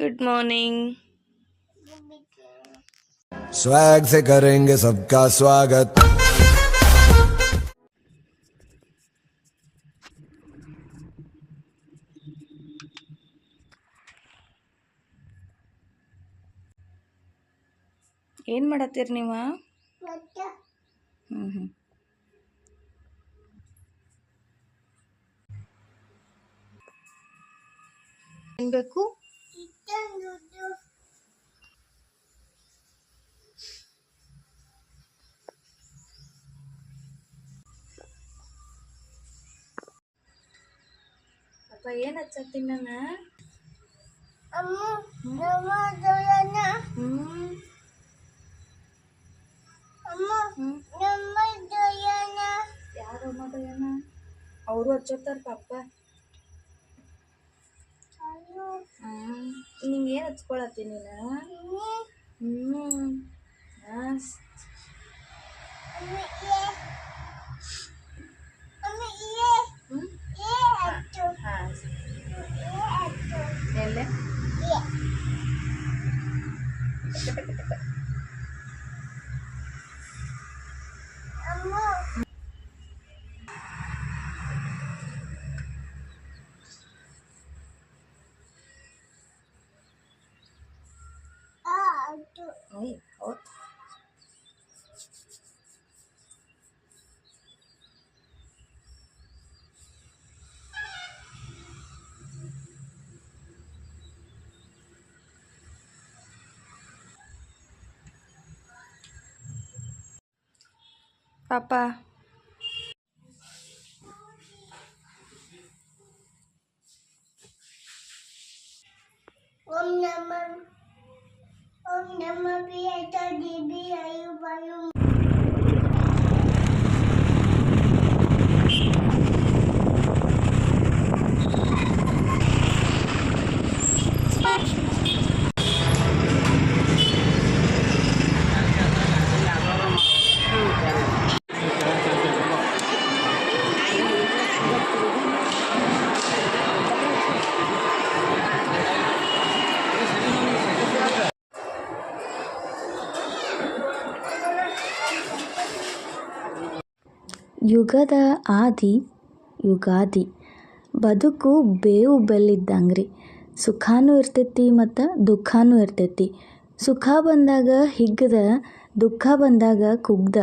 Good morning swag से करेंगे सबका स्वागत ಏನು ಮಾಡತ್ತೀರಿ ನೀವು ಹ್ಞೂ ಹ್ಞೂ ಏನು ಬೇಕು ಅಪ್ಪ ಏನು ಹಚ್ಚತ್ತೀನಿ ನಾನು ಹ್ಞೂ ಯಾರು ಅಮ್ಮದಯ್ಯನ ಅವರು ಹಚ್ಚತ್ತಾರ ಪಾಪ ನಿಂಗೆ ಏನು ಹಚ್ಕೊಳತ್ತೀನಿ ನೀನು? ಹ್ಞೂ ಹಾಂ. ಹ್ಞೂ ಹಾಂ ಎಲ್ಲೆ Aí. Papa. Om Naman. Nama pia itu di bi ayu payung. ಯುಗದ ಆದಿ ಯುಗಾದಿ. ಬದುಕು ಬೇವು ಬೆಲ್ಲಿದ್ದಂಗೆ ರೀ ಸುಖಾನೂ ಇರ್ತೈತಿ ಮತ್ತು ದುಃಖನೂ ಇರ್ತೈತಿ. ಸುಖ ಬಂದಾಗ ಹಿಗ್ಗದ ದುಃಖ ಬಂದಾಗ ಕುಗ್ದ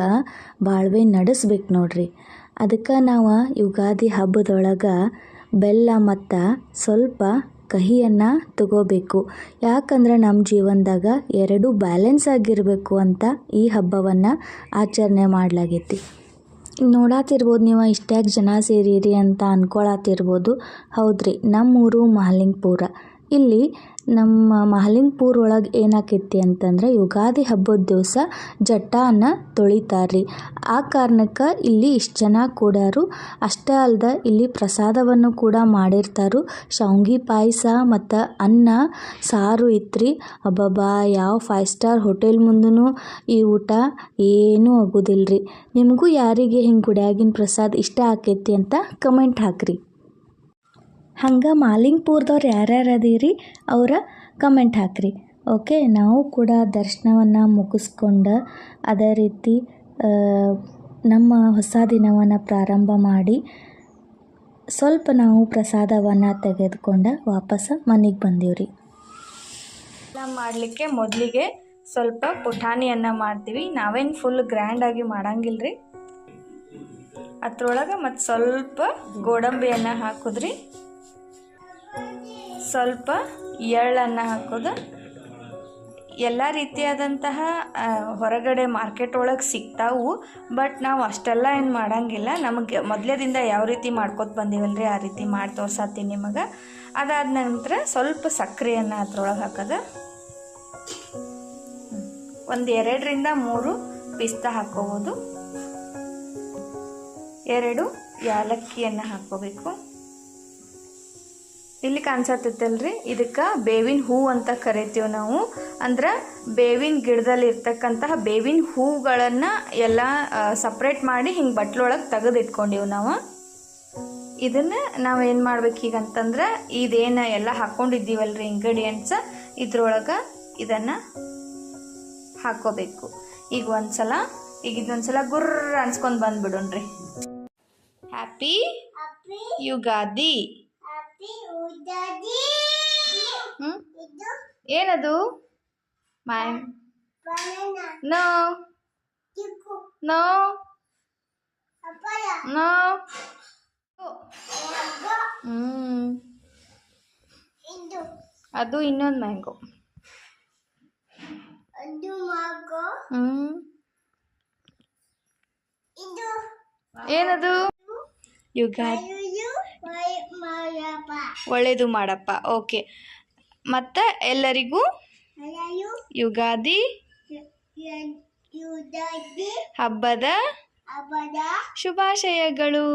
ಬಾಳ್ವೆ ನಡೆಸ್ಬೇಕು ನೋಡ್ರಿ. ಅದಕ್ಕೆ ನಾವು ಯುಗಾದಿ ಹಬ್ಬದೊಳಗೆ ಬೆಲ್ಲ ಮತ್ತು ಸ್ವಲ್ಪ ಕಹಿಯನ್ನು ತಗೋಬೇಕು. ಯಾಕಂದ್ರೆ ನಮ್ಮ ಜೀವನದಾಗ ಎರಡು ಬ್ಯಾಲೆನ್ಸ್ ಆಗಿರಬೇಕು ಅಂತ ಈ ಹಬ್ಬವನ್ನು ಆಚರಣೆ ಮಾಡಲಾಗೈತಿ. ನೋಡಾತಿರ್ಬೋದು ನೀವು ಇಷ್ಟ್ಯಾಕೆ ಜನ ಸೇರಿರಿ ಅಂತ ಅನ್ಕೊಳತಿರ್ಬೋದು. ಹೌದ್ರಿ ನಮ್ಮೂರು ಮಾಲಿಂಗಪುರ. ಇಲ್ಲಿ ನಮ್ಮ ಮಹಲಿಂಗಪುರ ಒಳಗೆ ಏನಾಕೈತಿ ಅಂತಂದ್ರೆ ಯುಗಾದಿ ಹಬ್ಬದ ದಿವಸ ಜಟ್ಟಾನ ತೊಳಿತಾರ್ರಿ. ಆ ಕಾರಣಕ್ಕೆ ಇಲ್ಲಿ ಇಷ್ಟು ಜನ ಕೂಡ್ಯಾರು ಅಷ್ಟೇ ಅಲ್ದೆ ಇಲ್ಲಿ ಪ್ರಸಾದವನ್ನು ಕೂಡ ಮಾಡಿರ್ತಾರು. ಶಾವ್ಗಿ ಪಾಯಸ ಮತ್ತು ಅನ್ನ, ಸಾರು ಇತ್ರಿ. ಅಬ್ಬಬ್ಬಾ, ಯಾವ ಫೈವ್ ಸ್ಟಾರ್ ಹೋಟೆಲ್ ಮುಂದೂ ಈ ಊಟ ಏನೂ ಆಗೋದಿಲ್ರಿ. ನಿಮಗೂ ಯಾರಿಗೆ ಹಿಂಗೆ ಗುಡಿಯಾಗಿನ ಪ್ರಸಾದ ಇಷ್ಟ ಆಕೈತಿ ಅಂತ ಕಮೆಂಟ್ ಹಾಕ್ರಿ. ಹಂಗೆ ಮಾಲಿಂಗ್ಪುರದವ್ರು ಯಾರ್ಯಾರು ಅದೀರಿ, ಅವರ ಕಮೆಂಟ್ ಹಾಕ್ರಿ. ಓಕೆ ನಾವು ಕೂಡ ದರ್ಶನವನ್ನು ಮುಗಿಸ್ಕೊಂಡು ಅದೇ ರೀತಿ ನಮ್ಮ ಹೊಸ ದಿನವನ್ನು ಪ್ರಾರಂಭ ಮಾಡಿ ಸ್ವಲ್ಪ ನಾವು ಪ್ರಸಾದವನ್ನು ತೆಗೆದುಕೊಂಡು ವಾಪಸ್ ಮನೆಗೆ ಬಂದೀವ್ರಿ. ಮಾಡಲಿಕ್ಕೆ ಮೊದಲಿಗೆ ಸ್ವಲ್ಪ ಪುಟಾಣಿಯನ್ನು ಮಾಡ್ತೀವಿ. ನಾವೇನು ಫುಲ್ ಗ್ರ್ಯಾಂಡಾಗಿ ಮಾಡಂಗಿಲ್ಲ ರೀ ಅದ್ರೊಳಗೆ ಮತ್ತು ಸ್ವಲ್ಪ ಗೋಡಂಬಿಯನ್ನು ಹಾಕಿದ್ರಿ. ಸ್ವಲ್ಪ ಎಳ್ಳನ್ನು ಹಾಕೋದು. ಎಲ್ಲ ರೀತಿಯಾದಂತಹ ಹೊರಗಡೆ ಮಾರ್ಕೆಟ್ ಒಳಗೆ ಸಿಗ್ತಾವು, ಬಟ್ ನಾವು ಅಷ್ಟೆಲ್ಲ ಏನು ಮಾಡೋಂಗಿಲ್ಲ. ನಮಗೆ ಮೊದಲೇದಿಂದ ಯಾವ ರೀತಿ ಮಾಡ್ಕೊತ ಬಂದೀವಲ್ರಿ ಆ ರೀತಿ ಮಾಡಿ ತೋರ್ಸತ್ತೀನಿ ನಿಮಗೆ. ಅದಾದ ನಂತರ ಸ್ವಲ್ಪ ಸಕ್ಕರೆಯನ್ನು ಅದ್ರೊಳಗೆ ಹಾಕೋದು. ಒಂದು ಎರಡರಿಂದ ಮೂರು ಪಿಸ್ತಾ ಹಾಕೋಬೋದು. ಎರಡು ಯಾಲಕ್ಕಿಯನ್ನು ಹಾಕ್ಕೋಬೇಕು ಇಲ್ಲಿ ಕಾಣಿಸತ್ತೈತಲ್ರಿ ಇದಕ್ಕೆ ಬೇವಿನ ಹೂ ಅಂತ ಕರಿತೀವಿ ನಾವು. ಅಂದ್ರೆ ಬೇವಿನ ಗಿಡದಲ್ಲಿ ಇರ್ತಕ್ಕಂತಹ ಬೇವಿನ ಹೂಗಳನ್ನು ಎಲ್ಲ ಸಪ್ರೇಟ್ ಮಾಡಿ ಹಿಂಗೆ ಬಟ್ಲೊಳಗೆ ತೆಗೆದು ಇಟ್ಕೊಂಡಿವಿ ನಾವು. ಇದನ್ನು ನಾವು ಏನು ಮಾಡ್ಬೇಕು ಈಗ ಅಂತಂದ್ರೆ ಇದೇನು ಎಲ್ಲ ಹಾಕ್ಕೊಂಡಿದ್ದೀವಲ್ರಿ ಇಂಗ್ರೀಡಿಯೆಂಟ್ಸ್ ಇದ್ರೊಳಗೆ ಇದನ್ನು ಹಾಕೋಬೇಕು. ಈಗ ಒಂದ್ಸಲ ಈಗ ಇದೊಂದ್ಸಲ ಗುರ್ರ ಅನ್ಸ್ಕೊಂಡು ಬಂದ್ಬಿಡೋಣ್ರಿ. ಹ್ಯಾಪಿ ಯುಗಾದಿ ಹ್ಞೂ ಏನದು? ಬನಾನಾ. ನೋ. ನೋ. ನೋ. ಹ್ಞೂ ಅದು ಇನ್ನೊಂದು ಮ್ಯಾಂಗೋ. ಹ್ಞೂ ಏನದು? ಯುಗ ಒಳ್ಳೇದು ಮಾಡಪ್ಪ. ಓಕೆ. ಮತ್ತು ಎಲ್ಲರಿಗೂ ಯುಗಾದಿ ಹಬ್ಬದ ಹಬ್ಬದ ಶುಭಾಶಯಗಳು.